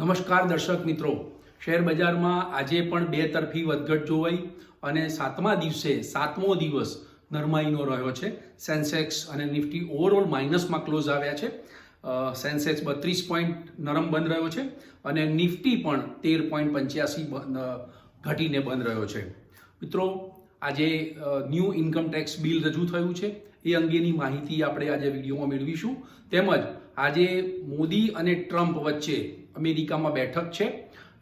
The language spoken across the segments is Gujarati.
નમસ્કાર દર્શક મિત્રો. શેર બજારમાં આજે પણ બે તરફી વધઘટ જોવાઈ અને સાતમા દિવસે સાતમો દિવસ નરમાઈનો રહ્યો છે. સેન્સેક્સ અને નિફ્ટી ઓવરઓલ માઇનસમાં ક્લોઝ આવ્યા છે. સેન્સેક્સ બત્રીસ પોઈન્ટ નરમ બંધ રહ્યો છે અને નિફ્ટી પણ તેર પોઈન્ટ પંચ્યાસી ઘટીને બંધ રહ્યો છે. મિત્રો, આજે ન્યૂ ઇન્કમ ટેક્સ બિલ રજૂ થયું છે. એ અંગેની માહિતી આપણે આજે વિડીયોમાં મેળવીશું. તેમજ આજે મોદી અને ટ્રમ્પ વચ્ચે અમેરિકામાં બેઠક છે.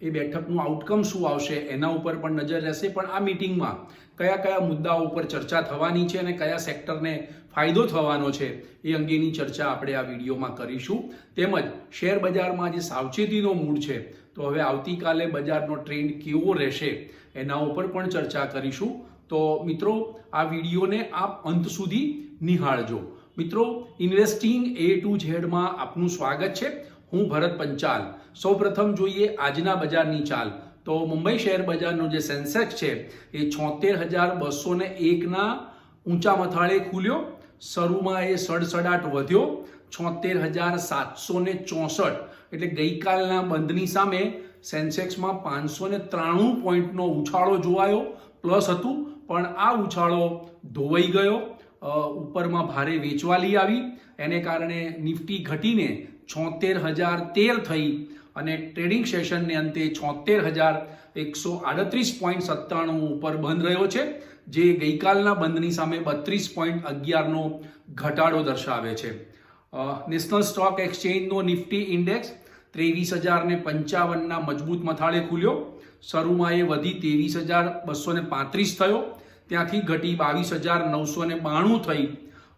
એ બેઠકનું આઉટકમ શું આવશે એના ઉપર પણ નજર રહેશે. પણ આ મિટિંગમાં કયા કયા મુદ્દાઓ ઉપર ચર્ચા થવાની છે અને કયા સેક્ટરને ફાયદો થવાનો છે એ અંગેની ચર્ચા આપણે આ વિડીયોમાં કરીશું. તેમજ શેર બજારમાં જે સાવચેતીનો મૂડ છે, તો હવે આવતીકાલે બજારનો ટ્રેન્ડ કેવો રહેશે એના ઉપર પણ ચર્ચા કરીશું. તો મિત્રો, આ વિડીયોને આપ અંત સુધી નિહાળજો. મિત્રો ઇન્વેસ્ટિંગ એ ટુ ઝેડમાં આપનું સ્વાગત છે. હું ભરત પંચાલ. સૌપ્રથમ જોઈએ આજના બજારની ચાલ. તો મુંબઈ શેર બજારનો જે સેન્સેક્સ છે, એ છોતેર હજાર બસો ને એકના ઊંચા મથાળે ખુલ્યો. શરૂમાં એ સડસડાટ વધ્યો, છોતેર હજાર સાતસો ને ચોસઠ. એટલે ગઈકાલના બંધની સામે સેન્સેક્સમાં પાંચસો ને ત્રાણું પોઈન્ટનો ઉછાળો જોવાયો, પ્લસ હતું, પણ આ ઉછાળો ધોવાઈ ગયો ઉપરમાં ભારે વેચવાલી આવી. એને કારણે નિફ્ટી ઘટીને છોતેર હજાર તેર થઈ અને ટ્રેડિંગ સેશનને અંતે છોતેર હજાર એકસો આડત્રીસ પોઈન્ટ સત્તાણું ઉપર બંધ રહ્યો છે, જે ગઈકાલના બંધની સામે બત્રીસ પોઈન્ટ અગિયારનો ઘટાડો દર્શાવે છે. નેશનલ સ્ટોક એક્સચેન્જનો નિફ્ટી ઇન્ડેક્સ ત્રેવીસ હજાર ને પંચાવનના મજબૂત મથાળે ખુલ્યો. શરૂમાં એ વધી ત્રેવીસ હજાર બસો ને પાંત્રીસ થયો. ત્યાંથી ઘટી બાવીસ હજાર નવસો ને બાણું થઈ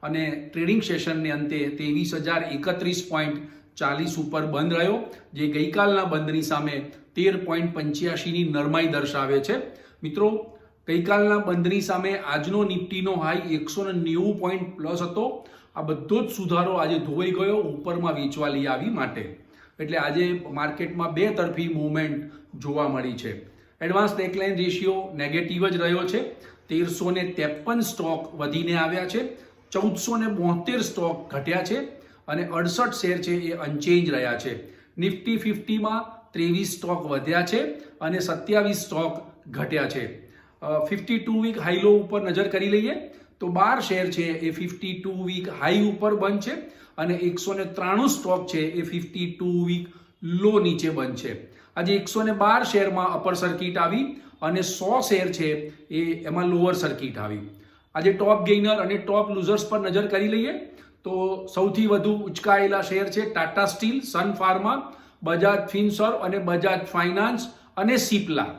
અને ટ્રેડિંગ સેશનને અંતે ત્રેવીસ હજાર એકત્રીસ પોઈન્ટ ચાલીસ ઉપર બંધ રહ્યો, જે ગઈકાલના બંધની સામે તેર પોઈન્ટ પંચ્યાસીની નરમાઈ દર્શાવે છે. મિત્રો, ગઈકાલના બંધની સામે આજનો નિફ્ટીનો હાઈ એકસો ને નેવું પોઈન્ટ પ્લસ હતો. આ બધો જ સુધારો આજે ધોવાઈ ગયો ઉપરમાં વેચવા લઈ આવી માટે. એટલે આજે માર્કેટમાં બે તરફી મૂવમેન્ટ જોવા મળી છે. એડવાન્સ નેકલાઇન રેશિયો નેગેટિવ જ રહ્યો છે. તેરસો ને ત્રેપન સ્ટોક વધીને આવ્યા છે. ચૌદસો ને બોતેર સ્ટોક ઘટ્યા છે. અને અડસઠ શેર છે એ અનચેન્જ રહ્યા છે. નિફ્ટી ફિફ્ટીમાં ત્રેવીસ સ્ટોક વધ્યા છે અને સત્યાવીસ સ્ટોક ઘટ્યા છે. ફિફ્ટી ટુ વીક હાઈલો ઉપર નજર કરી લઈએ તો બાર શેર છે એ ફિફ્ટી ટુ વીક હાઈ ઉપર બંધ છે અને એકસો ને ત્રાણું સ્ટોક છે એ ફિફ્ટી ટુ વીક લો નીચે બંધ છે. આજે એકસો ને બાર શેરમાં અપર સર્કિટ આવી અને સો શેર છે એ એમાં લોઅર સર્કિટ આવી. આજે ટોપ ગેઇનર અને ટોપ લૂઝર્સ પર નજર કરી લઈએ તો સૌથી વધુ ઉચકાયેલા શેર છે Tata Steel, Sun Pharma, Bajaj Finserv અને બજાજ ફાઇનાન્સ અને સિપ્લા.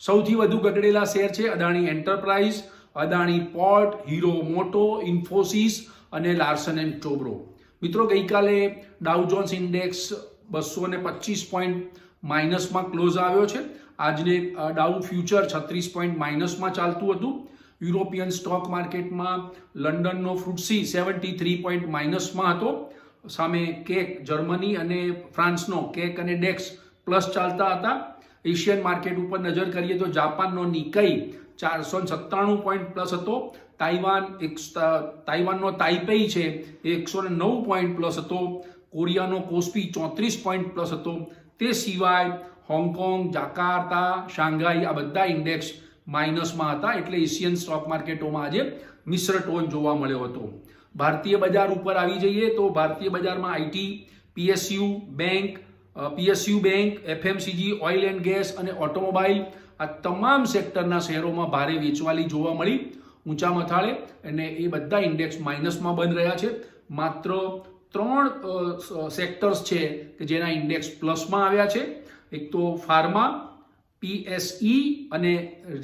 સૌથી વધુ ગઢડેલા શેર છે Adani Enterprise, Adani Port, Hero Moto, Infosys અને લાર્સન એન્ડ ટોબ્રો. મિત્રો, ગઈકાલે ડાઉ જોન્સ ઇન્ડેક્સ બસો ને પચીસ પોઈન્ટ માઇનસમાં ક્લોઝ આવ્યો છે. આજને ડાઉ ફ્યુચર છત્રીસ પોઈન્ટ માઇનસમાં ચાલતું હતું. યુરોપિયન સ્ટોક માર્કેટમાં લંડનનો ફ્રુટસી સેવન્ટી થ્રી પોઈન્ટ માઇનસમાં હતો. સામે કેક જર્મની અને ફ્રાન્સનો કેક અને ડેક્સ પ્લસ ચાલતા હતા. એશિયન માર્કેટ ઉપર નજર કરીએ તો જાપાનનો નિકઈ ચારસો સત્તાણું પોઈન્ટ પ્લસ હતો. તાઇવાન એક તાઇવાનનો તાઇપેઈ છે એ એકસો નવ પોઈન્ટ પ્લસ હતો. કોરિયાનો કોસ્પી ચોત્રીસ પોઈન્ટ પ્લસ હતો. તે સિવાય હોંગકોંગ, જાકાર્તા, શાંઘાઈ આ બધા ઇન્ડેક્સ માઇનસમાં હતા એટલે એશિયન સ્ટોક માર્કેટોમાં આજે મિશ્ર ટોન જોવા મળ્યો હતો. ભારતીય બજાર ઉપર આવી જઈએ તો ભારતીય બજારમાં IT PSU bank PSU bank FMCG oil and gas અને ઓટોમોબાઈલ આ તમામ સેક્ટરના શેરોમાં ભારે વેચવાલી જોવા મળી. ઊંચા મથાળે અને એ બધા ઇન્ડેક્સ માઇનસમાં બંધ રહ્યા છે. માત્ર ત્રણ સેક્ટર્સ છે કે જેના ઇન્ડેક્સ પ્લસમાં આવ્યા છે. એક તો ફાર્મા પીએસઈ અને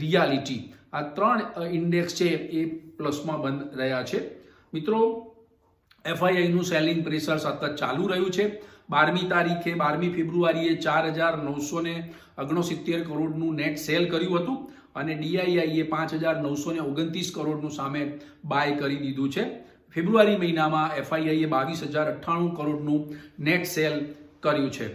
રિયાલિટી. આ ત્રણ ઇન્ડેક્સ છે એ પ્લસમાં બંધ રહ્યા છે. મિત્રો એફઆઈઆઈનું સેલિંગ પ્રેશર સતત ચાલુ રહ્યું છે. બારમી તારીખે, બારમી ફેબ્રુઆરીએ ચાર હજાર નવસો ને ઓગણસિત્તેર કરોડનું નેટ સેલ કર્યું હતું અને ડીઆઈઆઈએ પાંચ હજાર નવસો ને ઓગણત્રીસ કરોડનું સામે બાય કરી દીધું છે. ફેબ્રુઆરી મહિનામાં એફઆઈઆઈએ બાવીસ હજાર અઠ્ઠાણું કરોડનું નેટ સેલ કર્યું છે.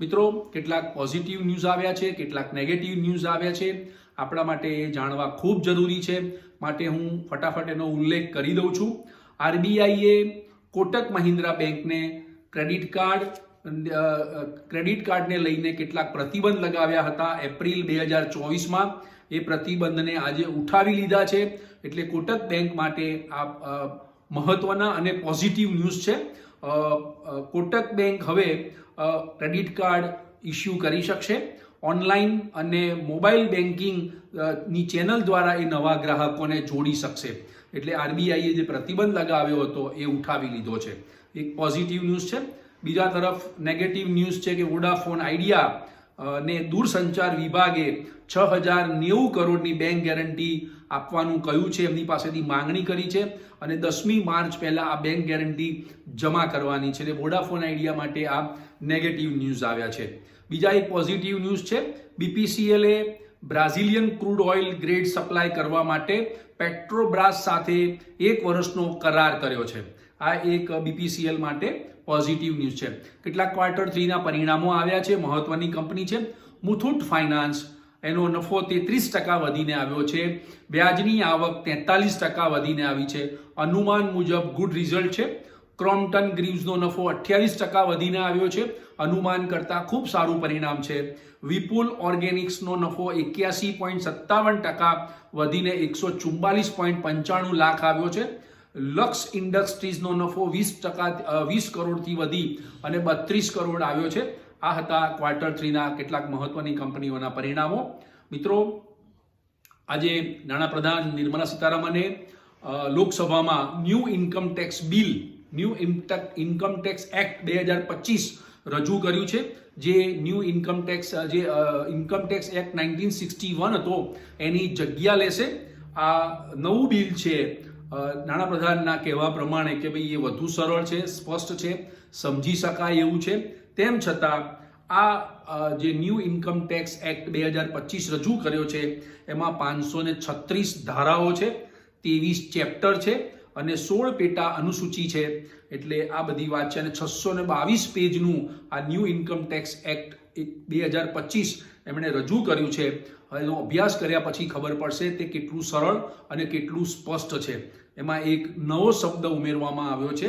મિત્રો, કેટલાક પોઝિટિવ ન્યૂઝ આવ્યા છે, કેટલાક નેગેટિવ ન્યૂઝ આવ્યા છે. આપણા માટે એ જાણવા ખૂબ જરૂરી છે. માટે હું ફટાફટ એનો ઉલ્લેખ કરી દઉં છું. આરબીઆઈએ કોટક મહિન્દ્રા બેંકને ક્રેડિટ કાર્ડ ક્રેડિટ કાર્ડને લઈને કેટલાક પ્રતિબંધ લગાવ્યા હતા એપ્રિલ બે હજાર ચોવીસમાં. એ પ્રતિબંધને આજે ઉઠાવી લીધા છે. એટલે કોટક બેંક માટે આ મહત્વના અને પોઝિટિવ ન્યૂઝ છે. કોટક બેંક હવે ક્રેડિટ કાર્ડ ઇસ્યુ કરી શકશે. ઓનલાઈન અને મોબાઈલ બેન્કિંગની ચેનલ દ્વારા એ નવા ગ્રાહકોને જોડી શકશે. એટલે આરબીઆઈએ જે પ્રતિબંધ લગાવ્યો હતો એ ઉઠાવી લીધો છે. એક પોઝિટિવ ન્યૂઝ છે. બીજા તરફ નેગેટિવ ન્યૂઝ છે કે વોડાફોન આઈડિયા ને દૂરસંચાર વિભાગે છ હજાર નેવું કરોડની બેંક ગેરંટી આપવાનું કહ્યું છે, એમની પાસેથી માંગણી કરી છે અને દસમી માર્ચ પહેલાં આ બેંક ગેરંટી જમા કરવાની છે. એટલે વોડાફોન આઈડિયા માટે આ નેગેટિવ ન્યૂઝ આવ્યા છે. બીજા એક પોઝિટિવ ન્યૂઝ છે. બીપીસીએલએ Brazilian crude oil grade supply કરવા માટે પેટ્રોબ્રાસ સાથે એક વર્ષનો કરાર કર્યો છે. આ એક બીપીસીએલ માટે પોઝિટિવ ન્યૂઝ છે. કેટલાક ક્વાર્ટર થ્રીના પરિણામો આવ્યા છે. મહત્વની કંપની છે. મુથુટ ફાઇનાન્સ એનો નફો તેત્રીસ ટકા વધીને આવ્યો છે. વ્યાજની આવક તેતાલીસ ટકા વધીને આવી છે. અનુમાન મુજબ ગુડ રિઝલ્ટ છે. ક્રોમ્પટન ગ્રીવ્સનો નફો અઠ્યાવીસ ટકા વધીને આવ્યો છે. અનુમાન કરતાં ખૂબ સારું પરિણામ છે. વિપુલ ઓર્ગેનિક્સનો નફો એક્યાસી પોઈન્ટ સત્તાવન ટકા વધીને એકસો ચુમ્બાલીસ પોઈન્ટ પંચાણું લાખ આવ્યો છે. લક્ષ ઇન્ડસ્ટ્રીઝનો નફો વીસ ટકા વીસ કરોડથી વધી અને બત્રીસ કરોડ આવ્યો છે. આ હતા ક્વાર્ટર થ્રીના કેટલાક મહત્વની કંપનીઓના પરિણામો. મિત્રો, આજે નાણાપ્રધાન નિર્મલા સીતારામને લોકસભામાં new income tax bill, new income tax act બે હજાર પચીસ રજૂ કર્યું છે. જે ન્યૂ ઇન્કમ ટેક્સ, જે income tax act nineteen sixty one હતો, એની જગ્યા લેશે. આ નવું બિલ છે નાણાપ્રધાનના કહેવા પ્રમાણે કે ભાઈ એ વધુ સરળ છે, સ્પષ્ટ છે, સમજી શકાય એવું છે. તેમ છતાં, આ જે ન્યૂ ઇન્કમ ટેક્સ એક્ટ બે હજાર પચીસ રજૂ કર્યો છે, એમાં પાંચસો ને છત્રીસ ધારાઓ છે, ત્રેવીસ ચેપ્ટર છે અને સોળ પેટા અનુસૂચિ છે. એટલે આ બધી વાત છે અને છસો ને બાવીસ પેજનું આ ન્યૂ ઇન્કમ ટેક્સ એક્ટ બે હજાર પચીસ એમણે રજૂ કર્યું છે. એનો અભ્યાસ કર્યા પછી ખબર પડશે તે કેટલું સરળ અને કેટલું સ્પષ્ટ છે. એમાં એક નવો શબ્દ ઉમેરવામાં આવ્યો છે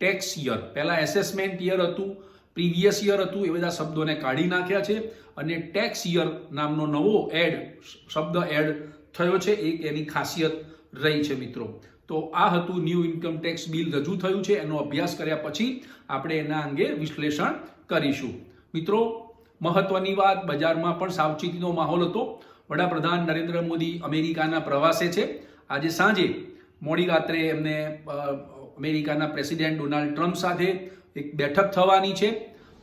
ટેક્સ યર પહેલાં એસેસમેન્ટ યર હતું પ્રીવિયસ યર હતું, એ બધા શબ્દોને કાઢી નાખ્યા છે અને ટેક્સ યર નામનો નવો એડ, શબ્દ એડ થયો છે, એક એની ખાસિયત રહી છે મિત્રો. તો આ હતું ન્યૂ ઇન્કમ ટેક્સ બિલ રજૂ થયું છે, એનો અભ્યાસ કર્યા પછી આપણે એના અંગે વિશ્લેષણ કરીશું. મિત્રો, મહત્વની વાત, બજારમાં પણ સાવચેતીનો માહોલ હતો. વડાપ્રધાન નરેન્દ્ર મોદી અમેરિકાના પ્રવાસે છે. આજે સાંજે મોડી રાત્રે એમને અમેરિકાના પ્રેસિડેન્ટ ડોનાલ્ડ ટ્રમ્પ સાથે એક બેઠક થવાની છે.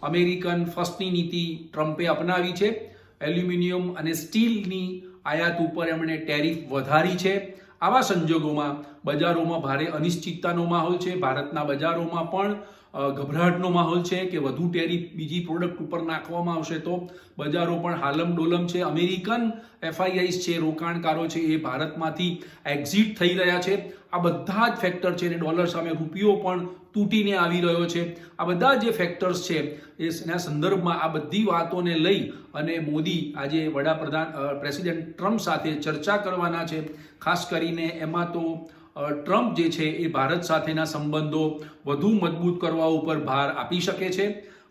અમેરિકન ફર્સ્ટની નીતિ ટ્રમ્પે અપનાવી છે. એલ્યુમિનિયમ અને સ્ટીલની આયાત ઉપર એમણે ટેરિફ વધારી છે. આવા સંજોગોમાં બજારોમાં ભારે અનિશ્ચિતતાનો માહોલ છે. ભારતના બજારોમાં પણ ગભરાટનો માહોલ છે કે વધુ ટેરિફ બીજી પ્રોડક્ટ ઉપર નાખવામાં આવશે તો બજારો પણ હાલમ ડોલમ છે. અમેરિકન એફઆઈઆઈસ છે, રોકાણકારો છે, એ ભારતમાંથી એક્ઝિટ થઈ રહ્યા છે. આ બધા જ ફેક્ટર છે અને ડોલર સામે રૂપિયો પણ તૂટીને આવી રહ્યો છે. આ બધા જે ફેક્ટર્સ છે એના સંદર્ભમાં આ બધી વાતોને લઈ અને મોદી આજે વડાપ્રધાન પ્રેસિડેન્ટ ટ્રમ્પ સાથે ચર્ચા કરવાના છે. ખાસ કરીને એમાં તો ટ્રમ્પ જે છે એ ભારત સાથેના સંબંધો વધુ મજબૂત કરવા ઉપર ભાર આપી શકે છે.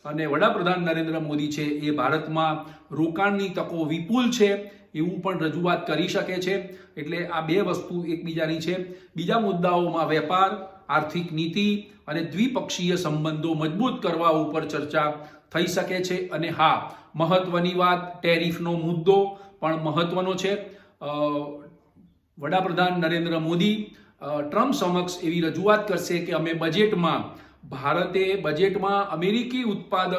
અને વડાપ્રધાન નરેન્દ્ર મોદી છે એ ભારતમાં રોકાણની તકો વિપુલ છે એવું પણ રજૂઆત કરી શકે છે. એટલે આ બે વસ્તુ એકબીજાની છે. બીજા મુદ્દાઓમાં વેપાર, આર્થિક નીતિ અને દ્વિપક્ષીય સંબંધો મજબૂત કરવા ઉપર ચર્ચા થઈ શકે છે. અને હા, મહત્વની વાત ટેરિફનો મુદ્દો પણ મહત્વનો છે. વડાપ્રધાન નરેન્દ્ર મોદી ટ્રમ્પ સમક્ષ એવી રજૂઆત કરશે કે અમે બજેટમાં ભારતે બજેટમાં અમેરિકી ઉત્પાદ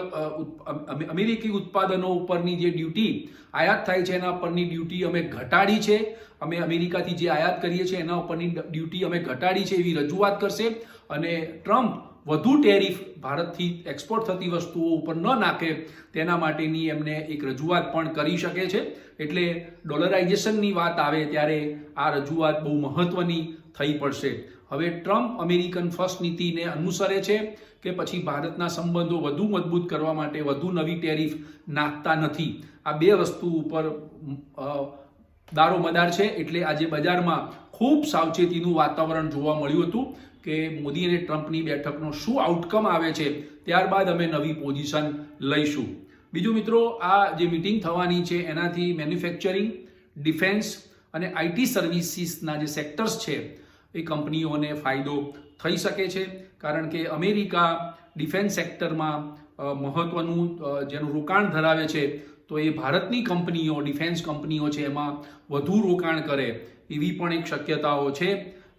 અમેરિકી ઉત્પાદનો ઉપરની જે ડ્યુટી આયાત થાય છે, એના પરની ડ્યુટી અમે ઘટાડી છે. અમે અમેરિકાથી જે આયાત કરીએ છીએ, એના ઉપરની ડ્યુટી અમે ઘટાડી છે એવી રજૂઆત કરશે. અને ટ્રમ્પ વધુ ટેરિફ ભારતથી એક્સપોર્ટ થતી વસ્તુઓ ઉપર ન નાખે, તેના માટેની એમને એક રજૂઆત પણ કરી શકે છે. એટલે ડોલરાઇઝેશનની વાત આવે ત્યારે આ રજૂઆત બહુ મહત્વની થઈ પડશે. હવે ટ્રમ્પ અમેરિકન ફર્સ્ટ નીતિને અનુસરે છે કે પછી ભારતના સંબંધો વધુ મજબૂત કરવા માટે વધુ નવી ટેરિફ નાખતા નથી. આ બે વસ્તુ ઉપર દારોમદાર છે. એટલે આજે બજારમાં ખૂબ સાવચેતીનું વાતાવરણ જોવા મળ્યું હતું કે મોદી અને ટ્રમ્પની બેઠકનો શું આઉટકમ આવે છે, ત્યારબાદ અમે નવી પોઝિશન લઈશું. બીજું મિત્રો, આ જે મિટિંગ થવાની છે, એનાથી મેન્યુફેક્ચરિંગ ડિફેન્સ અને આઈટી સર્વિસીસના જે સેક્ટર્સ છે, એ કંપનીઓને ફાયદો થઈ શકે છે. કારણ કે અમેરિકા ડિફેન્સ સેક્ટરમાં મહત્ત્વનું જેનું રોકાણ ધરાવે છે, તો એ ભારતની કંપનીઓ, ડિફેન્સ કંપનીઓ છે, એમાં વધુ રોકાણ કરે એવી પણ એક શક્યતાઓ છે.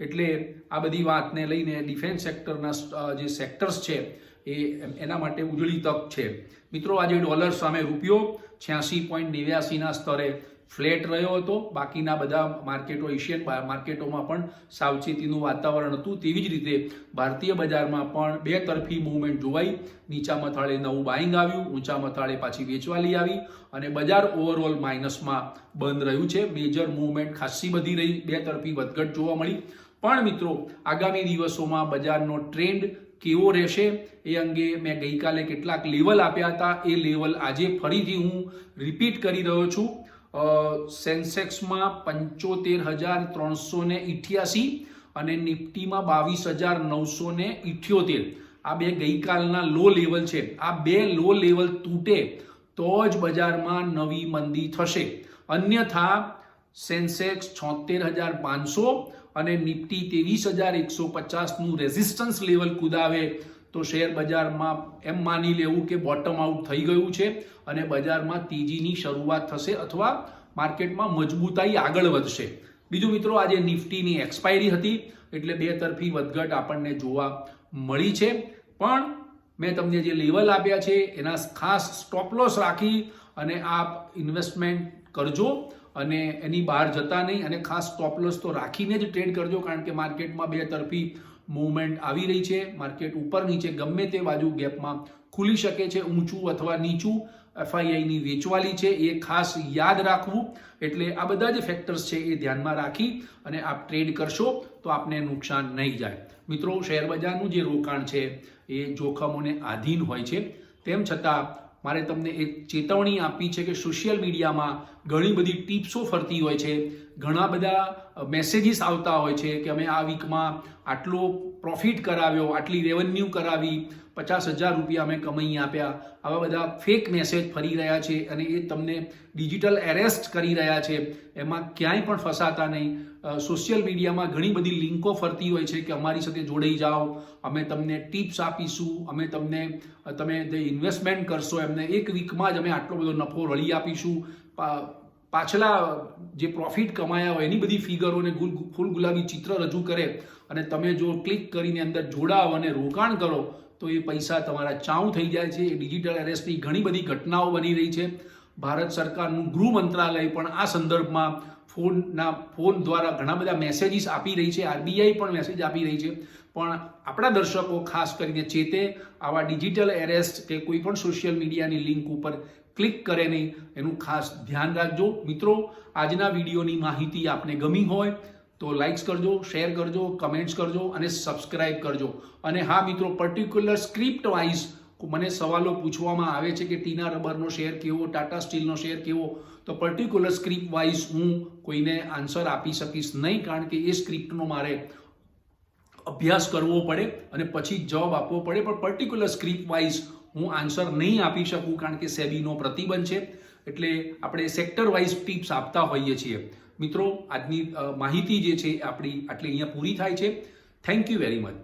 એટલે આ બધી વાતને લઈને ડિફેન્સ સેક્ટરના જે સેક્ટર્સ છે, એ એના માટે ઉજળી તક છે. મિત્રો, આજે ડોલર સામે રૂપિયો છ્યાસી પોઈન્ટ નેવ્યાસીના સ્તરે ફ્લેટ રહ્યો હતો. બાકીના બધા માર્કેટો, એશિયન માર્કેટોમાં પણ સાવચેતીનું વાતાવરણ હતું. તેવી જ રીતે ભારતીય બજારમાં પણ બે તરફી મૂવમેન્ટ જોવાઈ. નીચા મથાળે નવું બાઇંગ આવ્યું. ઊંચા મથાળે પાછી વેચવાલી આવી અને બજાર ઓવરઓલ માઇનસમાં બંધ રહ્યું છે. મેજર મૂવમેન્ટ ખાસ્સી બધી રહી. બે તરફી વધઘટ જોવા મળી. પણ મિત્રો, આગામી દિવસોમાં બજારનો ટ્રેન્ડ કેવો રહેશે એ અંગે મેં ગઈકાલે કેટલાક લેવલ આપ્યા હતા. એ લેવલ આજે ફરીથી હું રિપીટ કરી રહ્યો છું. સેન્સેક્સમાં પંચોતેર હજાર ત્રણસો ને ઇઠ્યાસી અને નિફ્ટીમાં બાવીસ હજાર નવસો ને ઇઠ્યોતેર. આ બે ગઈકાલના લો લેવલ છે. આ બે લો લેવલ તૂટે તો જ બજારમાં નવી મંદી થશે. અન્યથા, સેન્સેક્સ છોતેર હજાર પાંચસો અને નિફ્ટી ત્રેવીસ હજાર એકસો પચાસનું રેઝિસ્ટન્સ લેવલ કુદાવે તો શેર બજારમાં એમ માની લેવું કે બોટમ આઉટ થઈ ગયું છે અને બજારમાં તેજીની શરૂઆત થશે અથવા માર્કેટમાં મજબૂતાઈ આગળ વધશે. બીજું મિત્રો, આજે નિફ્ટીની એક્સપાયરી હતી એટલે બે તરફી વધઘટ આપણને જોવા મળી છે. પણ મેં તમને જે લેવલ આપ્યા છે એના ખાસ સ્ટોપ લોસ રાખી અને આપ ઇન્વેસ્ટમેન્ટ કરજો અને એની બહાર જતા નહીં અને ખાસ સ્ટોપ લોસ તો રાખીને જ ટ્રેડ કરજો કારણ કે માર્કેટમાં બે તરફી મૂવમેન્ટ આવી રહી છે. માર્કેટ ઉપર નીચે ગમે તે બાજુ ગેપમાં ખુલી શકે છે. ઊંચું અથવા નીચું એફઆઈઆઈની વેચવાલી છે એ ખાસ યાદ રાખવું. એટલે આ બધા જ ફેક્ટર્સ છે એ ધ્યાનમાં રાખી અને આપ ટ્રેડ કરશો તો આપને નુકસાન નહીં જાય. મિત્રો શેર બજારનું જે રોકાણ છે એ જોખમોને આધીન હોય છે. તેમ છતાં મારે તમને એક ચેતવણી આપી છે કે સોશિયલ મીડિયામાં ઘણી બધી ટિપ્સો ફરતી હોય છે. ઘણા બધા મેસેજીસ આવતા હોય છે કે અમે આ વીકમાં આટલો પ્રોફિટ કરાવ્યો, આટલી રેવન્યુ કરાવી, પચાસ હજાર રૂપિયા અમે કમાઈ આપ્યા. આવા બધા ફેક મેસેજ ફરી રહ્યા છે અને એ તમને ડિજિટલ એરેસ્ટ કરી રહ્યા છે. એમાં ક્યાંય પણ ફસાતા નહીં. સોશિયલ મીડિયામાં ઘણી બધી લિંકો ફરતી હોય છે કે અમારી સાથે જોડાઈ જાઓ. અમે તમને ટિપ્સ આપીશું. અમે તમને તમે જે ઇન્વેસ્ટમેન્ટ કરશો, એમને એક વીકમાં જ અમે આટલો બધો નફો રળી આપીશું. પાછલા જે પ્રોફિટ કમાયા હોય, એની બધી ફિગરોને ફૂલ ગુલાબી ચિત્ર રજૂ કરે. અને તમે જો ક્લિક કરીને અંદર જોડાઓ અને રોકાણ કરો, તો એ પૈસા તમારા ચાઉ થઈ જાય છે. એ ડિજિટલ એરેસ્ટની ઘણી બધી ઘટનાઓ બની રહી છે. ભારત સરકારનું ગૃહ મંત્રાલય પણ આ સંદર્ભમાં ફોનના, ફોન દ્વારા ઘણા બધા મેસેજીસ આપી રહી છે. આરબીઆઈ પણ મેસેજ આપી રહી છે. પણ આપણા દર્શકો, ખાસ કરીને ચેતે, આવા ડિજિટલ એરેસ્ટ કે કોઈ પણ સોશિયલ મીડિયાની લિંક ઉપર ક્લિક કરે નહીં. એનું ખાસ ધ્યાન રાખજો. મિત્રો, આજના વિડીયોની માહિતી આપને ગમી હોય તો લાઇક્સ કરજો શેર કરજો કમેન્ટ્સ કરજો અને સબસ્ક્રાઇબ કરજો. અને હા મિત્રો પર્ટિક્યુલર સ્ક્રિપ્ટ વાઇઝ મને સવાલો પૂછવામાં આવે છે કે ટીના રબરનો શેર કેવો, ટાટા સ્ટીલનો શેર કેવો, તો પર્ટિક્યુલર સ્ક્રિપ્ટ વાઇઝ હું કોઈને આન્સર આપી શકીશ નહીં, કારણ કે એ સ્ક્રિપ્ટનો મારે અભ્યાસ કરવો પડે અને પછી જવાબ આપવો પડે, પણ પર્ટિક્યુલર સ્ક્રિપ્ટ વાઇઝ હું આન્સર નહીં આપી શકું, કારણ કે સેબીનો પ્રતિબંધ છે. એટલે આપણે સેક્ટર વાઇઝ ટિપ્સ આપતા હોઈએ છીએ. મિત્રો, આજની માહિતી જે છે આપણી આટલી અહીંયા પૂરી થાય છે. Thank you very much